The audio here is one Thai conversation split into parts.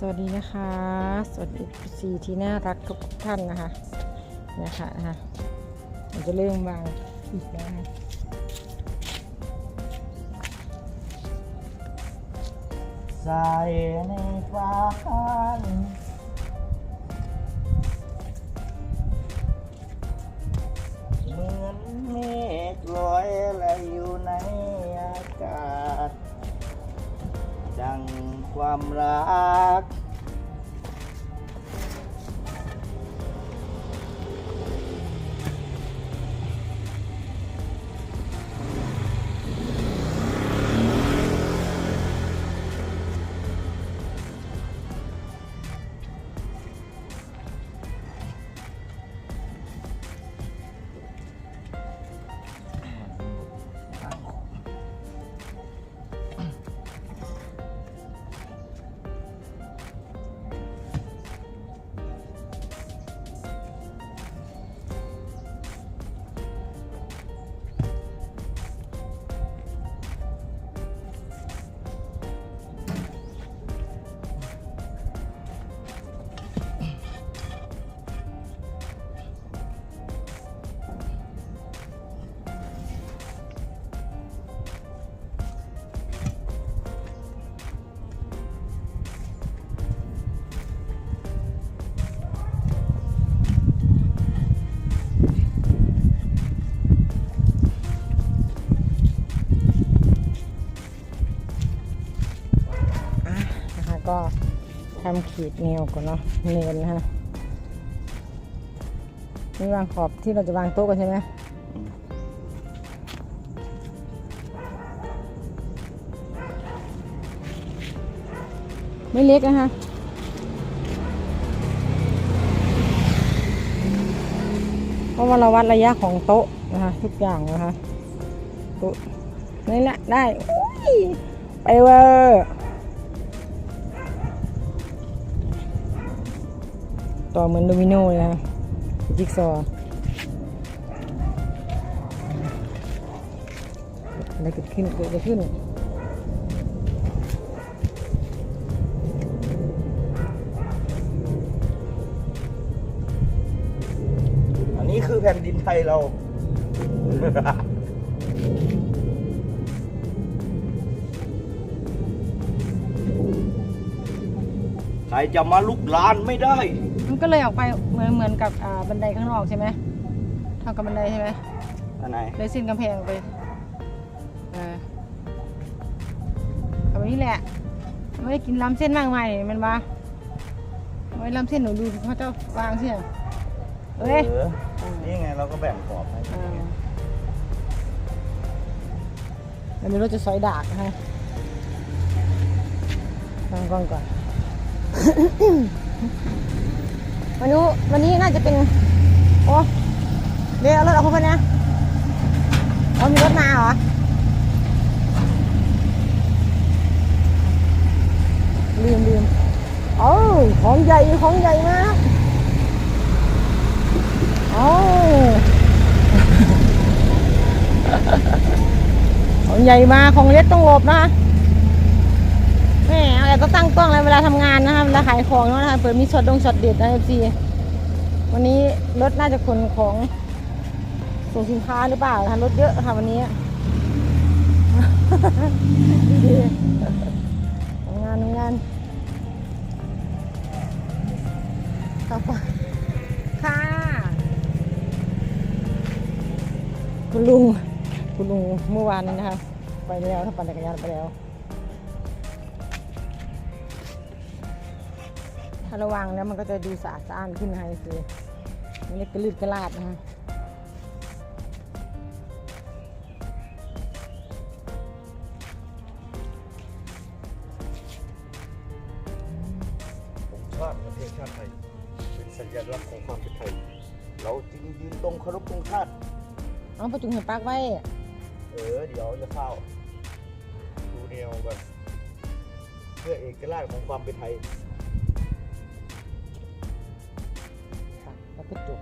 สวัสดีนะคะ สวัสดีซีที่น่ารักทุกท่านนะคะนะคะนะคะเราจะเริ่มวางอีกแล้วนะคะสายในฟ้าเหมือนเมฆลอยไหลอยู่ในอากาศ ดังความรัก ทำขีดแนวก่อนเนาะเนินนะคะนี่วางขอบที่เราจะวางโต๊ะกันใช่ไหมไม่เล็กนะคะเพราะว่าเราวัดระยะของโต๊ะนะคะทุกอย่างนะคะโต๊ะนี่แหละได้โอ้ยไปเวอร์ ต่อเหมือนโดมิโนเลยนะจิ๊กซออะไรเกิดขึ้นเกิดอะไรขึ้นอันนี้คือแผ่นดินไทยเรา ใครจะมาลุกลานไม่ได้ มันก็เลยออกไปเหมือนเหมือนกับอ่าบันไดข้างนอกใช่ไหมเท่ากับบันไดใช่ไหมอันไหนเลยสิ้นกำแพงไปเออเอาไว้นี่แหละ ไม่ได้กินล้ำเส้นมากมายนี่มันบ้าไม่ได้ล้ำเส้นหนูดูเขาเจ้าวางเสียเอ้ย เออนี่ไงเราก็แบ่งขอบให้อ่าเดี๋ยวนี้เราจะซอยดากนะฮะตั้งกล้องก่อน วันนี้วันนี้น่าจะเป็น โอ้เดี๋ยวเอรถออกมาคนนะเอามีรถมาเหรอลืมลืมโอ้ของใหญ่ของใหญ่มากโอ้ของใหญ่มาของเล็กต้องหลบนะแม่ อะไรก็ตั้งกล้องเลยเวลาทำงานนะคะเวลาขายของเนาะนะคะเปิดมีช็อตดงช็อตเด็ดนะเอฟซีวันนี้รถน่าจะขนของส่งสินค้าหรือเปล่านะคะรถเยอะค่ะวันนี้ทำงานทำงานต่อไปค่ะคุณลุงคุณลุงเมื่อวานนี้นะคะไปแล้วถ้าปั่นจักรยานไปแล้วาระวังแล้วมันก็จะดูสะอาดสะอ้านขึ้นนะคะคือมันไม่กระลืดกระลาดนะคะชาติประเทศชาติไทย เป็นสัญลักษณ์ของความเป็นไทย เราจึงยืนตรงเคารพธงชาติ เอาประจุเห็นปากไว้ เออ เดี๋ยวจะเข้าดูแนวก่อนเพื่อเอกลักษณ์ของความเป็นไทย betul.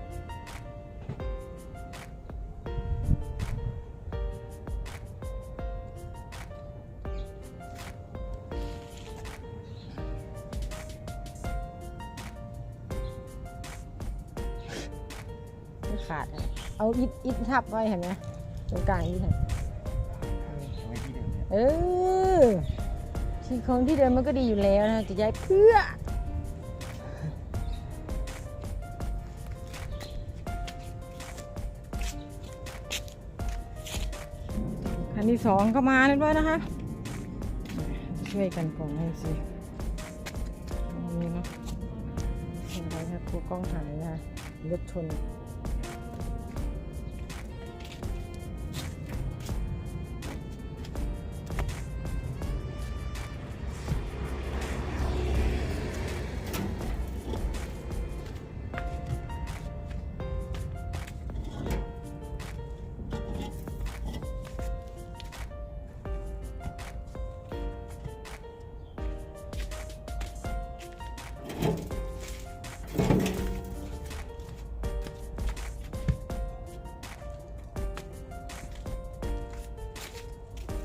ขาดเอาอิดอิดทับไว้เห็นไหมตรงกลางนี่เห็นเออที่ของที่เดิมมันก็ดีอยู่แล้วนะจะย้ายเพื่อ นที่สองก็มาเรียบร้อยนะคะ ช่วยกันกล่องให้สินี่เนาะเห็นไหมครับกลัวกล้องหายนะรถชน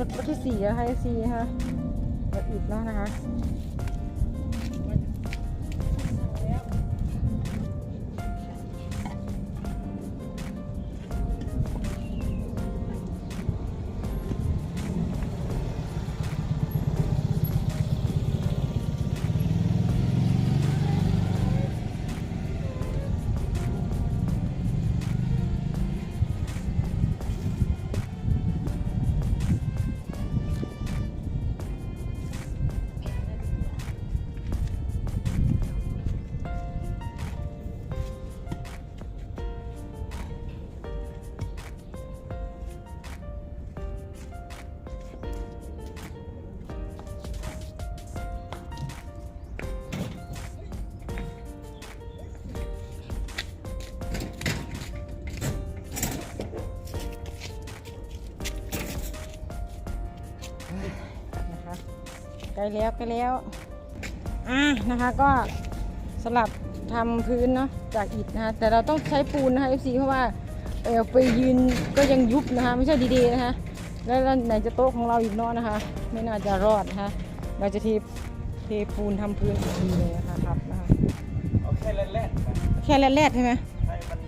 รถที่สี่แล้วค่ะสี่ค่ะรถอีกแล้วนะคะนะคะ ใกล้แล้วใกล้แล้วอะนะคะก็สลับทำพื้นเนาะจากอิฐนะคะแต่เราต้องใช้ปูนนะคะ FC เพราะว่าเออไปยืนก็ยังยุบนะคะไม่ใช่ดีๆนะคะแล้วแล้วไหนจะโต๊ะของเราอีกเนาะนะคะ ไม่น่าจะรอดนะคะเราจะเทเทปูนทำพื้นอีกทีเลยนะคะครับนะคะเอาแค่แล่นๆนะแค่แรกๆใช่ไหมให้มัน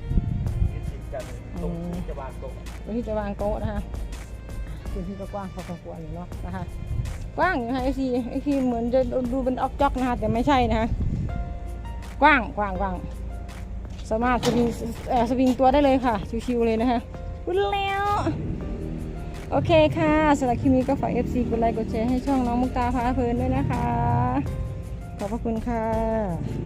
ยึดติดกันตรงที่จะวางตรงตรงที่จะวางโต๊ะนะคะพื้นที่ก็กว้างพอสมควรอยู่เนาะนะคะ กว้างอยู่นะคะไอซีไอซีเหมือนจะดูเป็นออกจอกนะคะแต่ไม่ใช่นะคะกว้างกว้างกว้างสามารถสวิงเอ่อสวิงตัวได้เลยค่ะ ชิวๆเลยนะคะพูดแล้ว โอเคค่ะสำหรับคลิปนี้ก็ฝาก FC กดไลค์กดแชร์ให้ช่องน้องมุกตาพาเพลินด้วยนะคะ ขอบพระคุณค่ะ